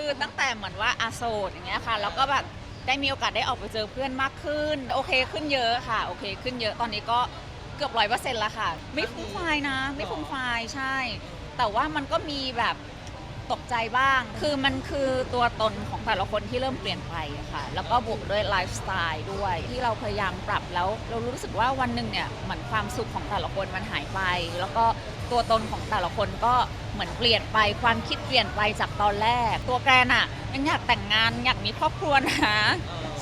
คือตั้งแต่เหมือนว่าอาโซดอย่างเงี้ยค่ะ แล้วก็แบบได้มีโอกาสได้ออกไปเจอเพื่อนมากขึ้น โอเคขึ้นเยอะค่ะ โอเค ขึ้นเยอะตอนนี้ก็เกือบร้อยเปอร์เซ็นต์ละค่ะ ไม่ฟุ้งไฟายนะ ไม่ฟุ้งไฟายใช่ แต่ว่ามันก็มีแบบตกใจบ้าง คือมันคือตัวตนของแต่ละคนที่เริ่มเปลี่ยนไปอะค่ะ แล้วก็บวกด้วยไลฟ์สไตล์ด้วย ที่เราพยายามปรับแล้ว เรารู้สึกว่าวันหนึ่งเนี่ยเหมือนความสุขของแต่ละคนมันหายไป แล้วก็ ตัวตนของแต่ละคนก็เหมือนเปลี่ยนไปความคิดเปลี่ยนไปจากตอนแรก ตัวแกรนอะยังอยากแต่งงานอยากมีครอบครัวนะ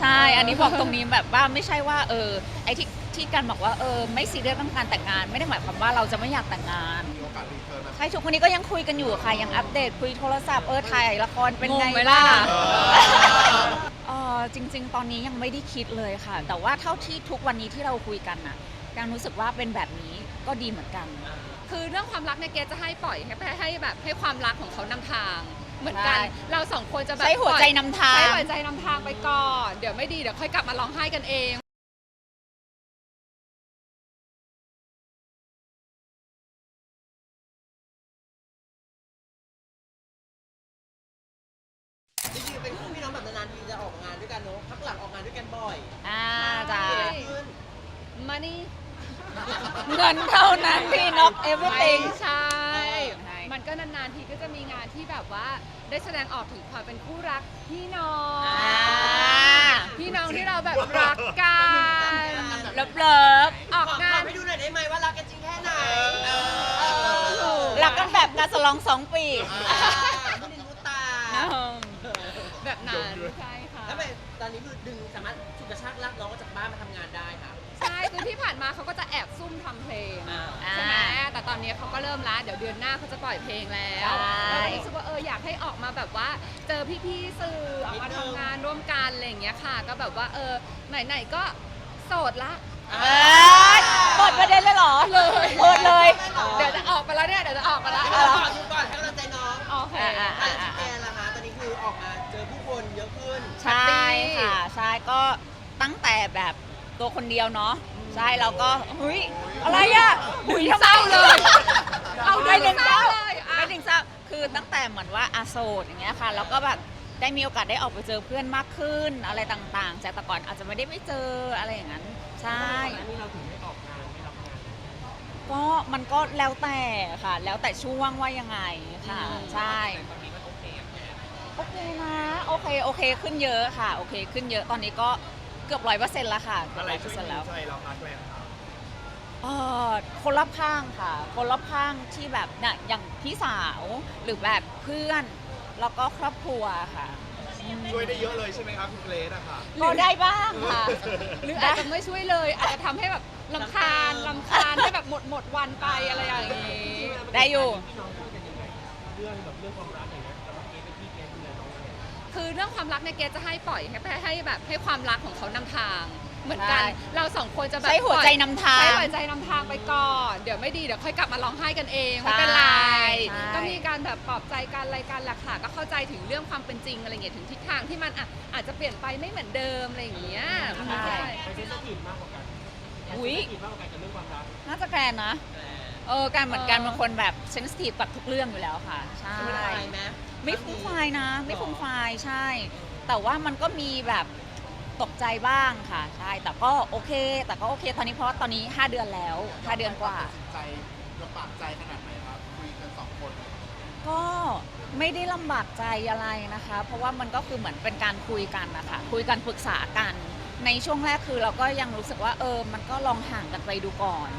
ใช่ อันนี้บอกตรงนี้แบบว่าไม่ใช่ว่าเออไอที่ที่กันบอกว่าเออไม่ซีเรียสต้องการแต่งงาน ไม่ได้หมายความว่าเราจะไม่อยากแต่งงานมีโอกาสรีเทิร์นนะใช่ทุกวันนี้ก็ยังคุยกันอยู่ค่ะยังอัปเดตคุยโทรศัพท์เออถ่ายละครเป็นไงงงไหมล่ะบ้างเออจริง ๆ ตอนนี้ยังไม่ได้คิดเลยค่ะ แต่ว่าเท่าที่ทุกวันนี้ที่เราคุยกันน่ะการรู้สึกว่าเป็นแบบนี้ก็ดีเหมือนกัน คือเรื่องความรักเนี่ยเกรซจะให้ปล่อยให้ให้แบบให้ความรักของเขานำทาง เหมือนกันใช่เราสองคนจะแบบใช้หัวใจนำทาง ใช้หัวใจนำทางไปก่อน เดี๋ยวไม่ดีเดี๋ยวค่อยกลับมาร้องไห้กันเอง จริงๆเป็นคู่พี่น้องแบบนานๆทีจะออกงานด้วยกันเนอะพักหลังออกงานด้วยกันบ่อย อ่าจ้า ใช่ ขึ้น มานี่ เงินเท่านั้น ที่น็อกเอเวอร์ไม่ติงใช่ใช่ มันก็นานๆทีก็จะมีงานที่แบบว่าได้แสดงออกถึงความเป็นคู่รักพี่น้องอ่า พี่น้องที่เราแบบรักกันเลิฟเลิฟออกของาน ให้ดูหน่อยได้ไหมว่ารักกันจริงแค่ไหนเออรักกันแบบการสลองสองปีอ่าไม่ได้รู้ตาแบบนั้นใช่ค่ะ แล้วไปตอนนี้คือดึงสามารถฉุดกระชากลากน้องออกจากบ้านมาทำงานได้ค่ะ ใช่คือที่ผ่านมาเขาก็จะแอบซุ่มทำ อนนี้เขาก็เริ่มละเดี๋ยวเดือนหน้าเขาจะปล่อยเพลงแล้วใช่ เรารู้สึกว่าเอออยากให้ออกมาแบบว่า เจอพี่ๆสื่อออกมาทำงานร่วมกันอะไรอย่างเงี้ยค่ะ ก็แบบว่าเออไหนๆก็โสดละ เอ้ยเปิดประเด็นเลยเหรอเลยเปิดเลย เดี๋ยวจะออกไปแล้วเนี่ยเดี๋ยวจะออกไปแล้วให้เราก่อนดูก่อนให้กำลังใจน้องโอเค อ่าอะแล้วพี่แกนล่ะคะตอนนี้คือออกมาเจอผู้คนเยอะขึ้น ใช่ค่ะ ใช่ก็ตั้งแต่แบบตัวคนเดียวเนาะ ใช่แล้วก็เฮ้ยอะไรอะหุยทำไมเศร้าเลยเอาไม่ถึงเศร้าเศร้าเลยอะไม่ถึงเศร้าคือตั้งแต่เหมือนว่าอาโซดอย่างเงี้ยค่ะแล้วก็แบบได้มีโอกาสได้ออกไปเจอเพื่อนมากขึ้นอะไรต่างๆจากแต่ก่อนอาจจะไม่ได้ไปเจออะไรอย่างนั้น ใช่นี่เราถึงไม่ออกงานไม่รับงานก็มันก็แล้วแต่ค่ะ แล้วแต่ช่วงว่ายังไงค่ะ ใช่โอเคนะโอเคโอเคขึ้นเยอะค่ะ โอเคขึ้นเยอะตอนนี้ก็ เกือบร้อยเปอร์เซ็นต์แล้วค่ะเกือบอะไรร้อยเปช่อวยร์เซ็นต์ดึแล้วงใจเราคะแกรนครับเอ่อคนรอบข้างค่ะ คนรอบข้างที่แบบเนี่ยอย่างพี่สาวหรือแบบเพื่อน แล้วก็ครอบครัวค่ะอืมช่วยได้เยอะเลยใช่ไหมครับคุณเกรซอะค่ะ ก็ได้บ้างค่ะ หรืออาจจะไม่ช่วยเลยอาจจะทำให้แบบลำคาญลำคาญให้แบบหมดหมดวันไปอะไรอย่างนี้ ได้อยู่เรื่องแบบเรื่องความรักอย่างเงี้ย คือเรื่องความรักเนี่ยเกรซจะให้ปล่อยให้ให้แบบให้ความรักของเขานำทาง เหมือนกัน ใช่ เราสองคนจะแบบใช้หัวใจนำทาง ใช้หัวใจนำทางไปก่อน เดี๋ยวไม่ดีเดี๋ยวค่อยกลับมาร้องไห้กันเองไม่เป็นไร ใช่ ก็มีการแบบปลอบใจกันอะไรกันแหละค่ะก็เข้าใจถึงเรื่องความเป็นจริงอะไรเงี้ยถึงทิศทางที่มันอะอาจจะเปลี่ยนไปไม่เหมือนเดิมอะไรอย่างเงี้ยใช่ใครเซนซิทีฟมากกว่ากันอุ๊ยเซนซิทีฟมากกว่ากันกับเรื่องความรักน่าจะแกรนนะ เออการเหมือนกันบางคนแบบเซนซิทีฟกับทุกเรื่องอยู่แล้วค่ะ ใช่ไม่ได้ไหม ไม่ฟุ้งไฟายนะ ไม่ฟุ้งไฟายใช่ แต่ว่ามันก็มีแบบตกใจบ้างค่ะ ใช่ แต่ก็โอเค แต่ก็โอเค ตอนนี้เพราะว่าตอนนี้ 5 เดือนแล้ว5เดือนกว่าตัดสินใจลำบากใจขนาดไหนครับ คุยกันสองคน ก็ไม่ได้ลำบากใจอะไรนะคะ เพราะว่ามันก็คือเหมือนเป็นการคุยกันนะคะคุยกันปรึกษากัน ในช่วงแรกคือเราก็ยังรู้สึกว่าเออ มันก็ลองห่างกันไปดูก่อน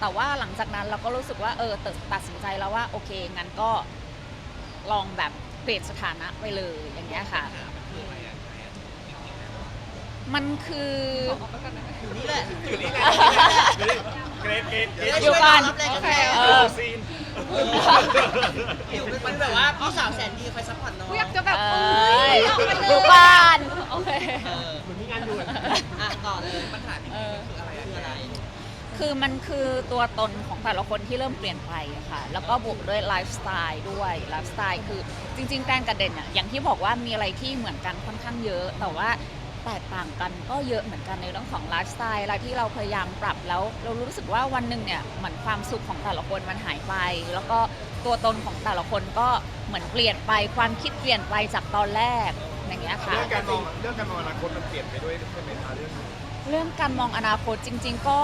แต่ว่าหลังจากนั้นเราก็รู้สึกว่าเออตัดตัดสินใจแล้วว่าโอเคงั้นก็ ลองแบบเปลี่ยนสถานะไปเลยอย่างเงี้ยค่ะ มันคือ อยู่นี่แหละอยู่นี่ไงเกรซเกรซเกรซอยู่ก่อน รับแรงโอกับเคแฟนเออ ซีนอยู่เป็นคนแบบว่าพี่สาวแสนดีคอยซัพพอร์ตน้อง กูอยากจะแบบเอ้ยออกมาเลยดูบ้าน โอเคเออเหมือนมีงานด่วน อะต่อเลยปัญหาที่เออคืออะไรคืออะไร คือมันคือตัวตนของแต่ละคนที่เริ่มเปลี่ยนไปอะค่ะ แล้วก็บวกด้วยไลฟ์สไตล์ด้วยไลฟ์สไตล์คือจริง ๆแกรนกับเด่นอะอย่างที่บอกว่ามีอะไรที่เหมือนกันค่อนข้างเยอะ แต่ว่าแตกต่างกันก็เยอะเหมือนกันในเรื่องของไลฟ์สไตล์อะไรที่เราพยายามปรับแล้วเรารู้สึกว่าวันหนึ่งเนี่ยเหมือนความสุขของแต่ละคนมันหายไป แล้วก็ตัวตนของแต่ละคนก็เหมือนเปลี่ยนไปความคิดเปลี่ยนไปจากตอนแรกอย่างเงี้ยค่ะ เรื่องการมองเรื่องการมองอนาคตมันเปลี่ยนไปด้วยใช่ไหมคะเรื่องนี้ เรื่องการมองอนาคตจริง ๆ ก็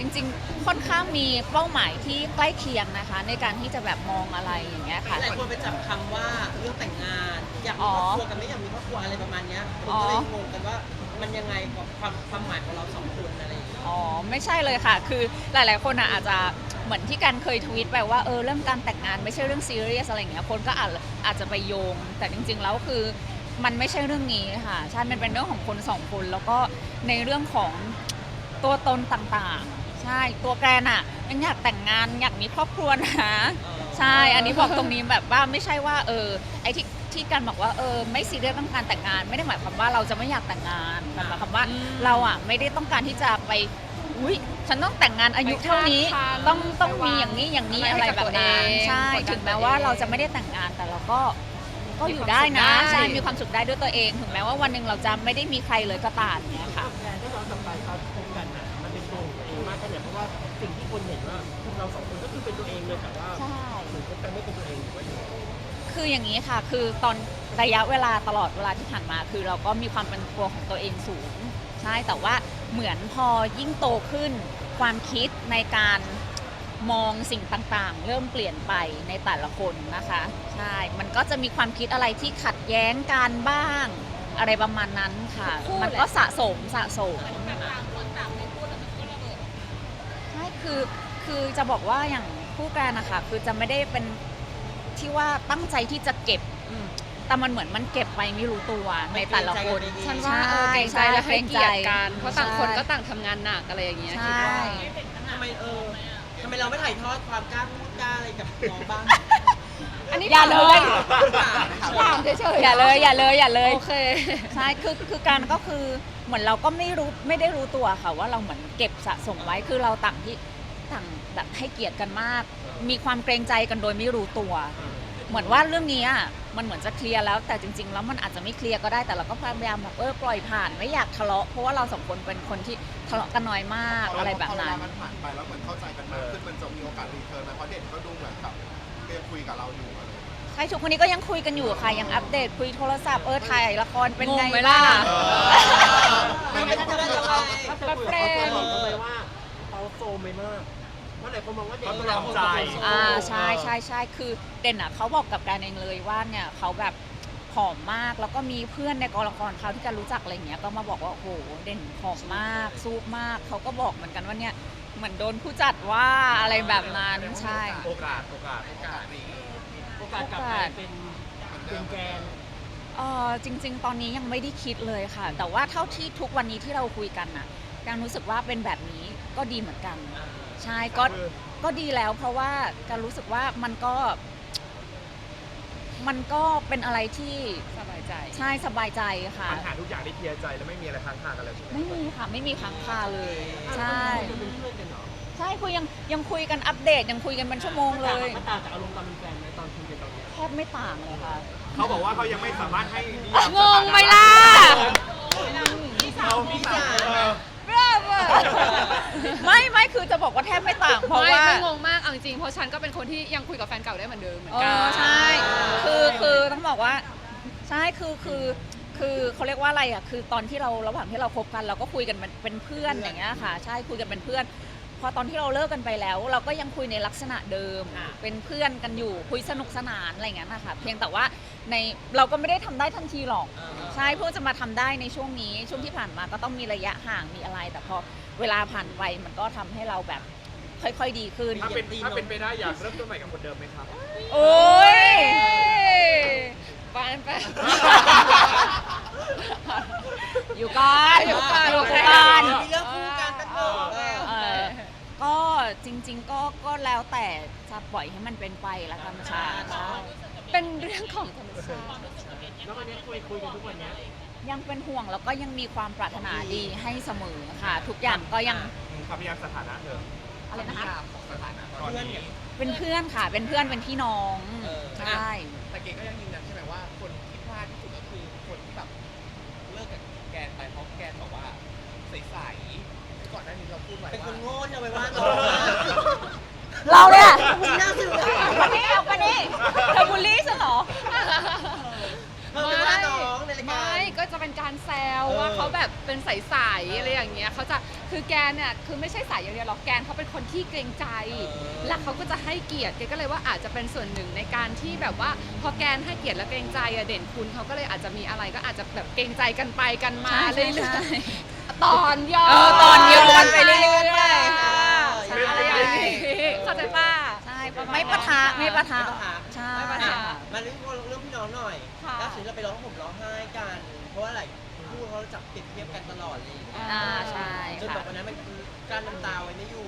จริงๆ ค่อนข้างมีเป้าหมายที่ใกล้เคียงนะคะ ในการที่จะแบบมองอะไรอย่างเงี้ยค่ะ หลายคนไปจับคำว่าเรื่องแต่งงาน อยากมีครอบครัวกันไม่อยากมีครอบครัวอะไรประมาณเนี้ยคนก็เลยงงกันว่ามันยังไงกับความความหมายของเราสองคนอะไรอย่างเงี้ยอ๋อ ไม่ใช่เลยค่ะ คือหลาย ๆ คนอะอาจจะเหมือนที่กันเคยทวีตไปว่าเออเรื่องการแต่งงานไม่ใช่เรื่องซีเรียสอะไรอย่างเงี้ยคนก็อาจอาจจะไปโยง แต่จริง ๆ แล้วคือมันไม่ใช่เรื่องนี้ค่ะใช่มันเป็นเรื่องของคนสองคนแล้วก็ในเรื่องของตัวตนต่างๆใช่ตัวแกรนอะยังอยากแต่งงานอยากมีครอบครัวนะใช่อันนี้บอกตรงนี้แบบว่าไม่ใช่ว่าเออไอ้ที่ที่กันบอกว่าเออไม่ซีเรียสต้องการแต่งงาน ไม่ได้หมายความว่าเราจะไม่อยากแต่งงานแต่หมายความว่าเราอะไม่ได้ต้องการที่จะไปอุ้ยฉันต้องแต่งงานอายุเท่านี้ไปคาดคั้นต้องต้องไปวางมีอย่างนี้อย่างนี้อะไรอะไรให้กับแบบนั้นตัวเองใช่กดดันถึงแม้ตัวเองว่าเราจะไม่ได้แต่งงานแต่เราก็ก็อยู่ได้นะมีความสุขได้ใช่มีความสุขได้ด้วยตัวเอง ถึงแม้ว่าวันหนึ่งเราจะไม่ได้มีใครเลยก็ตามเนี้ยค่ะ สิ่งที่คนเห็นว่าพวกเราสองคนก็คือเป็นตัวเองเลยแต่ว่าใช่เหมือนคบกันไม่เป็นตัวเองหรือว่าอย่างไรคืออย่างนี้ค่ะ คือตอนระยะเวลาตลอดเวลาที่ผ่านมา คือเราก็มีความเป็นตัวของตัวเองสูง ใช่ แต่ว่าเหมือนพอยิ่งโตขึ้น ความคิดในการมองสิ่งต่างๆ เริ่มเปลี่ยนไปในแต่ละคนนะคะ ใช่ มันก็จะมีความคิดอะไรที่ขัดแย้งกันบ้าง อะไรประมาณนั้นค่ะคู่แหละมันก็สะสมสะสม คือคือจะบอกว่าอย่างคู่กันนะคะคือจะไม่ได้เป็นที่ว่าตั้งใจที่จะเก็บ แต่มันเหมือนมันเก็บไปไม่รู้ตัวในแต่ละคนฉันว่าเออเกรงใจและให้เกียรติกันเพราะต่างคนก็ใช่ต่างทำงานหนักอะไรอย่างเงี้ยใชคิดว่า่ทำไมเออทำไมเราไม่ถ่ายทอดความกล้าพูดกล้าอะไรกับน้องบ้างอันนี้อย่าเลยถามเฉยๆอย่าเลยอย่าเลยอย่าเลยโอเคใช่คือคือการก็คือเหมือนเราก็ไม่รู้ไม่ได้รู้ตัวค่ะว่าเราเหมือนเก็บสะสมไว้คือเราต่างที่ ต่างแบบให้เกียรติกันมาก มีความเกรงใจกันโดยไม่รู้ตัว เหมือนว่าเรื่องนี้อะมันเหมือนจะเคลียร์แล้ว แต่จริง ๆ แล้วมันอาจจะไม่เคลียร์ก็ได้แต่เราก็พยายามแบบเออปล่อยผ่านไม่อยากทะเลาะเพราะว่าเราสองคนเป็นคนที่ทะเลาะกันน้อยมากอะไรแบบพอเวนั้ลานมันผ่านไปแล้วเหมือนเข้าใจกันมากขึ้นมันจะมีโอกาสรีเทิร์นนะเพราะเด็กก็ดูเหมือนแบบก็ยังคุยกับเราอยู่อะไรอย่างเงี้ยใช่ทุกวันนี้ก็ยังคุยกันอยู่ค่ะ ยังอัปเดตคุยโทรศัพท์เออถ่ายละครเป็นไงงงไหมล่ะ บ้างไม่ไม่ได้จะไปถ้าเธอคุยกับเขาบอกเขาไปว่าเขาโซมไปมาก เพราะหลายคนมองว่าเด็กเขาตรอมใจ อ่าใช่ใช่ใช่คือเด่นอะเขาบอกกับการเองเลยว่าเนี่ยเขาแบบผอมมากแล้วก็มีเพื่อนในกองละครเขาที่การรู้จักอะไรอย่างเงี้ยก็มาบอกว่าโอ้โหเด่นผอมมากซูบมากเขาก็บอกเหมือนกันว่าเนี่ยเหมือนโดนผู้จัดว่าอะไรแบบนั้นใช่ โอกาสโอกาสโอกาสนี้โอกาสกลับไปเป็นเป็นแกน เออจริง ๆ ตอนนี้ยังไม่ได้คิดเลยค่ะ แต่ว่าเท่าที่ทุกวันนี้ที่เราคุยกันน่ะการรู้สึกว่าเป็นแบบนี้ก็ดีเหมือนกัน ใช่ก็คือก็ดีแล้วเพราะว่าการรู้สึกว่ามันก็ มันก็เป็นอะไรที่สบายใจ ใช่สบายใจค่ะ ปัญหาทุกอย่างได้เคลียร์ใจแล้วไม่มีอะไรค้างคากันแล้วใช่ไหมไม่มีค่ะ ไม่มีค้างคาเลย ใช่ จะเป็นเพื่อนกันเหรอใช่คุยยังยังคุยกันอัปเดตยังคุยกันเป็นชั่วโมงเลยมันต่างจากอารมณ์ตอนเป็นแฟนไหมตอนคุยกันตอนเนี้ยแทบไม่ต่างเลยค่ะเขาบอกว่าเขายังไม่สามารถให้นิยามงงไหมล่ะ เขาพี่สาว ไม่ไม่คือจะบอกว่าแทบไม่ต่างเพราะไม่ว่า ไม่งงมากเอาจริงๆเพราะฉันก็เป็นคนที่ยังคุยกับแฟนเก่าได้เหมือนเดิมเหมือนเอกัอใช่ คือคือต้องบอกว่าใช่คือคือคือเขาเรียกว่าอะไรอะคือตอนที่เราระหว่างที่เราคบกันเราก็คุยกันเป็นเป็นเพื่อนอย่างเงี้ยค่ะ ใช่คุยกันเป็นเพื่อน พอตอนที่เราเลิกกันไปแล้ว เราก็ยังคุยในลักษณะเดิมเป็นเพื่อนกันอยู่คุยสนุกสนานอะไรอย่างเงี้ยนะคะเพียงแต่ว่าในเราก็ไม่ได้ทำได้ทันทีหรอก ใช่เพื่อจะมาทำได้ในช่วงนี้ช่วงที่ผ่านมาก็ต้องมีระยะห่างมีอะไร แต่พอเวลาผ่านไปมันก็ทำให้เราแบบค่อยๆดีขึ้น ถ้าเป็นถ้าเป็นไปได้อยากเริ่มต้นใหม่กับคนเดิมไหมครับ โอ้ยไปไปอยู่ก่อนอยู่ก่อนอยู่โอเคก่อน มีเรื่องคู่กันกันเถอะเออก็ จริง ๆ ก็ก็แล้วแต่จะปล่อยให้มันเป็นไปละกันค่ะใช่เป็นเรื่องของธรรมชาติแล้ววันนี้คุยคุยกันทุกวันเนี้ยยังเป็นห่วงแล้วก็ยังมีความปรารถนาดีให้เสมอค่ะ ทุกอย่างก็ยังคำพยายามสถานะเธออะไรนะคะสถานะตอนนี้เป็นเพื่อนค่ะ เป็นเพื่อนเป็นพี่น้องใช่แต่เก๋ก็ยังยืนยันใช่ไหมว่าคนที่พลาดที่สุดก็คือคนที่แบบเลิกกับแกนไปเพราะแกนบอกว่าใสๆที่ก่ เป็นคนโง่เอาไปว่าน้องเราเนี่ยน่าสื่อวันนี้เอาวันนี้เธอบูลลี่ฉันหรอไม่ไม่ก็จะเป็นการแซวว่าเขาแบบเป็นใสๆอะไรอย่างเงี้ยเขาจะคือแกเนี่ยคือไม่ใช่ใสอย่างเดียวหรอกแกนเขาเป็นคนที่เกรงใจ และเขาก็จะให้เกียรติแกก็เลยว่าอาจจะเป็นส่วนหนึ่งในการที่แบบว่า พอแกนให้เกียรติและเกรงใจเด่นคุณเขาก็เลยอาจจะมีอะไรก็อาจจะแบบเกรงใจกันไปกันมาเรื่อย ตอนย้อนเออตอนย้อนไปเรื่อยๆใช่ใช่อะไรอย่างงี้เข้าใจป่ะใช่ไม่ปะทะไม่ปะทะไม่ปะทะใช่ไม่ปะทะอะมาเรื่องเรื่องพี่น้องหน่อยค่ะ ล่าสุดเราไปร้องห่มร้องไห้กัน เพราะว่าอะไรคู่เขาจับเปรียบเทียบกันตลอดเลยอ่าใช่จนค่ะแบบวันนั้นมันคือการน้ำตาไว้ไม่อยู่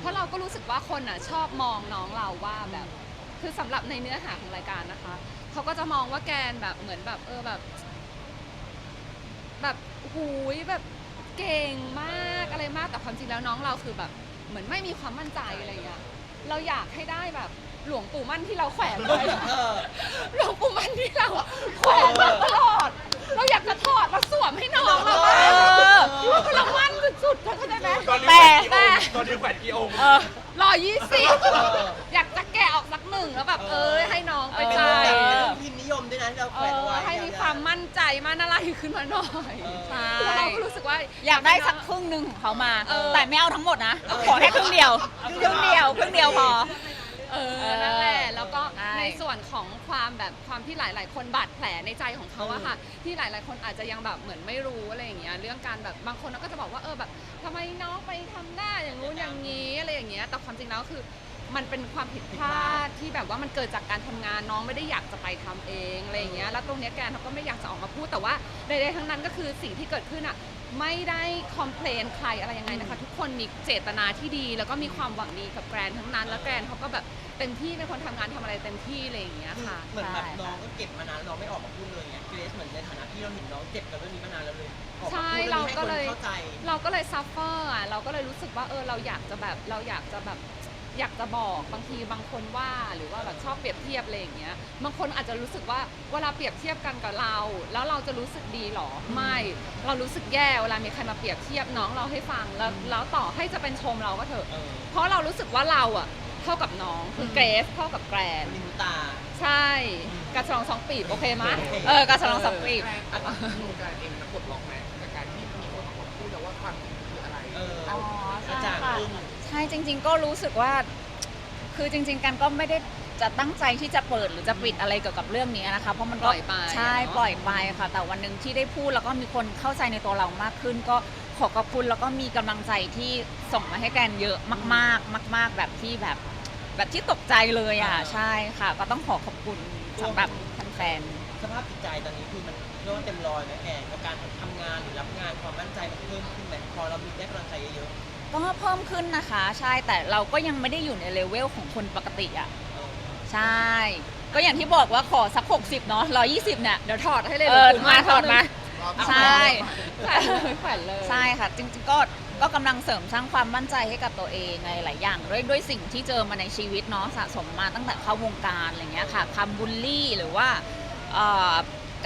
เพราะเราก็รู้สึกว่าคนอะชอบมองน้องเราว่าแบบ คือสำหรับในเนื้อหาของรายการนะคะ เขาก็จะมองว่าแกนแบบเหมือนแบบเออแบบ แบบหูยแบบ เก่งมากอะไรมากแต่ความจริงแล้วน้องเราคือแบบเหมือนไม่มีความมั่นใจอะไรอย่างเงี้ยเราอยากให้ได้แบบหลวงปู่มั่นที่เราแขวนไว้เออ หลวงปู่มั่นที่เราแขวนมาตลอด เราอยากจะถอดมาสวมให้น้องเราบ้างเออคือเรามั่นสุดๆเข้าใจไหม ตอนนี้แต่แขวนกี่องค์ตอนนี้แขวนกี่องค์ เออ รอยี่สิบเอออยาก นึ่งแล้วแบบเอเอออให้น้องไปเออใจเป็นเรื่องพิมพ์นิยมด้วยนะที่เราเอแขวนอไว้ให้มีความมั่นใจมั่นอะไรขึ้นมาหน่อยเออใช่ แล้วเราก็รู้สึกว่า อยากได้สักครึ่งหนึ่งของเขามา เออ แต่ไม่เอาทั้งหมดนะ ขอแค่ครึ่งเดียวครึ่งเดียวครึ่งเดียวพอ เออนั่นแหละแล้วก็ใช่ ในส่วนของความแบบความที่หลาย ๆ คนบาดแผลในใจของเขาอะค่ะ ที่หลาย ๆ คนอาจจะยังแบบเหมือนไม่รู้อะไรอย่างเงี้ยเรื่องการแบบบางคนก็จะบอกว่าเออแบบทำไมน้องไปทำหน้าอย่างงู้นอย่างนี้อะไรอย่างเงี้ยแต่ความจริงแล้วคือ มันเป็นความผิดพลาดที่แบบว่ามันเกิดจากการทำงานน้องไม่ได้อยากจะไปทำเองอะไรอย่างเงี้ยแล้วตรงเนี้ยแกนเขาก็ไม่อยากจะออกมาพูดแต่ว่าใดๆทั้งนั้นก็คือสิ่งที่เกิดขึ้นอะไม่ได้คอมเพลนใครอะไรยังไงนะคะ ทุกคนมีเจตนาที่ดี แล้วก็มีความหวังดีกับแกรนทั้งนั้น แล้วแกรนเขาก็แบบเต็มที่เป็นคนทำงานทำอะไรเต็มที่อะไรอย่างเงี้ยค่ะเหมือนแบบใช่น้องก็เก็บมานานน้องไม่ออกมาพูดเลยไงเกรซเหมือนในฐานะที่เราเห็นน้องเจ็บกับเรื่องนี้มานานแล้วเลยออกมาใช่พูดเราให้ก็คนเลยเข้าใจเราก็เลยซัฟเฟอร์อะเราก็เลยรู้สึกว่าเออเราอยากจะแบบเราอยากจะแบบ อยากจะบอกบางทีบางคนว่าหรือว่าแบบชอบเปรียบเทียบอะไรอย่างเงี้ยบางคนอาจจะรู้สึกว่าเวลาเปรียบเทียบกันกับเรา แล้วเราจะรู้สึกดีหรอไม่เรารู้สึกแย่เวลามีใครมาเปรียบเทียบน้องเราให้ฟังแล้วแล้วต่อให้จะเป็นชมเราก็เถอะเออเพราะเรารู้สึกว่าเราอะเท่ากับน้องคือเกรซเท่ากับแกรนลิมตา ใช่กระฉลองสองปีบโอเคไหมโอเคเออกระฉลองสองปีบแรงอันนี้วงการเองมันปลดล็อกไหมจากการที่มีคนออกมาพูดแล้วว่าความจริงคืออะไรเอออ๋อกระจ่างขึ้น ใช่จริง ๆ ก็รู้สึกว่า คือจริง ๆ กันก็ไม่ได้จะตั้งใจที่จะเปิดหรือจะปิดอะไรเกี่ยวกับเรื่องนี้นะคะ เพราะมันปก็ล่อยไปใช่เนอะ ปล่อยไปค่ะ แต่วันหนึ่งที่ได้พูดแล้วก็มีคนเข้าใจในตัวเรามากขึ้น ก็ขอขอบคุณแล้วก็มีกำลังใจที่ส่งมาให้แกนเยอะมากๆ มาก ๆ แบบที่แบบ แบบที่ตกใจเลยอะอ่าใช่ค่ะ ก็ต้องขอขอบคุณสำหรับแฟนสภาพจิตใจตอนนี้คือมันเรียกว่าเต็มร้อยไหมแอนกับการทำงานหรือรับงานความมั่นใจมันเพิ่มขึ้นไหมพอเรามีได้กำลังใจเยอะๆ ก็เพิ่มขึ้นนะคะ ใช่แต่เราก็ยังไม่ได้อยู่ในเลเวลของคนปกติอะๆเออใช่ ก็อย่างที่บอกว่าขอสัก 60 เนาะ120เนี่ยเดี๋ยวถอดให้เลยเออดี๋ยวมาถอดมาเอาใช่แขวนเลยแขวนเลยใช่ค่ะ จริงๆก็ก็กำลังเสริมสร้างความมั่นใจให้กับตัวเองในหลายอย่าง ด้วยด้วยสิ่งที่เจอมาในชีวิตเนาะสะสมมาตั้งแต่เข้าวงการอะไรเงี้ยค่ะคำบูลลี่หรือว่าเอ่อ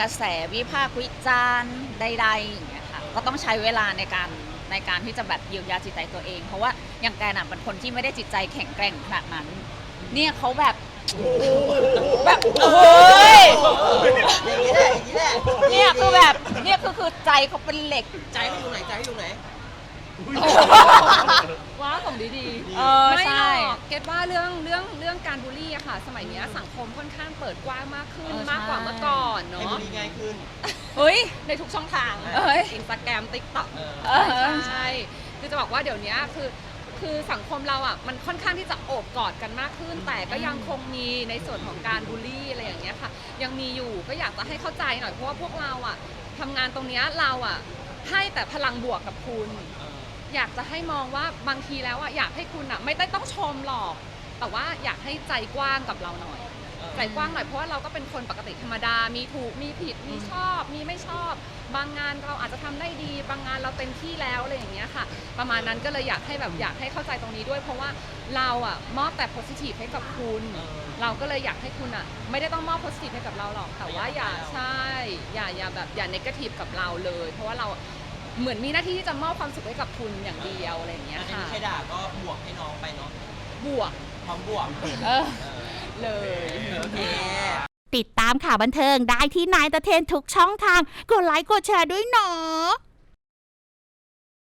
กระแสวิพากษ์วิจารณ์ใดๆอย่างเงี้ยค่ะก็ต้องใช้เวลาในการ ในการที่จะแบบเยียวยาจิตใจตัวเอง เพราะว่าอย่างแกน่ะเป็นคนที่ไม่ได้จิตใจแข็งแกร่งขนาดนั้น เนี่ยเขาแบบแบบโอ้ยอย่างนี้แหละอย่างนี้แหละเนี่ยคือแบบเนี่ยคือคือใจเขาเป็นเหล็ก ใจให้อยู่ไหนใจให้อยู่ไหน ว้าของดีๆเออไม่หรใช่ อกเก็ตว่าเรื่องเรื่องเรื่องการบูลลี่อะค่ะ สมัยเนี้ยสังคมค่อนข้างเปิดกว้างมากขึ้นเออมากกว่าใช่ เมื่อก่อนให้เนาะบุรีง่ายขึ้น เฮ้ย ในทุกช่องทางเอ้ย อินสตาแกรมติ๊กต็อก เออ เออ ใช่ คือจะบอกว่าเดี๋ยวเนี้ยคือคือสังคมเราอะมันค่อนข้างที่จะโอบกอดกันมากขึ้น แต่ก็ยังคงมีในส่วนของการบูลลี่อะไรอย่างเงี้ยค่ะ ยังมีอยู่ก็อยากจะให้เข้าใจหน่อยเพราะว่าพวกเราอะทำงานตรงเนี้ยเราอะให้แต่พลังบวกกับคุณ อ ยากจะให้มองว่าบางทีแล้วอะอยากให้คุณอะไม่ได้ต้องชมหรอก แต่ว่าอยากให้ใจกว้างกับเราหน่อย ใจกว้างหน่อยเพราะว่าเราก็เป็นคนปกติธรรมดา มีถูก มีผิด มีชอบ มีไม่ชอบ บางงานเราอาจจะทำได้ดี บางงานเราเต็มที่แล้วอะไรอย่างเงี้ยค่ะ ประมาณนั้นก็เลยอยากให้แบบอยากให้เข้าใจตรงนี้ด้วย เพราะว่าเราอะมอบแต่ positive ให้กับคุณเออเราก็เลยอยากให้คุณอะไม่ได้ต้องมอบ positive ให้กับเราหรอก แต่ว่าอย่าไม่อยากให้เราใช่ อย่าอย่าแบบอย่า negative กับเราเลย เพราะว่าเรา เหมือนมีหน้าที่ที่จะมอบความสุขให้กับคุณอย่างเดียวอะไรอย่างเงี้ยอันนี้ค่ะไม่ใช่ด่าก็บวกให้น้องไปเนาะบวกพร้อมบวกเออเออเลย โอเค ติดตามข่าวบันเทิงได้ที่นายตะเทนทุกช่องทาง กดไลค์กดแชร์ด้วยเนาะ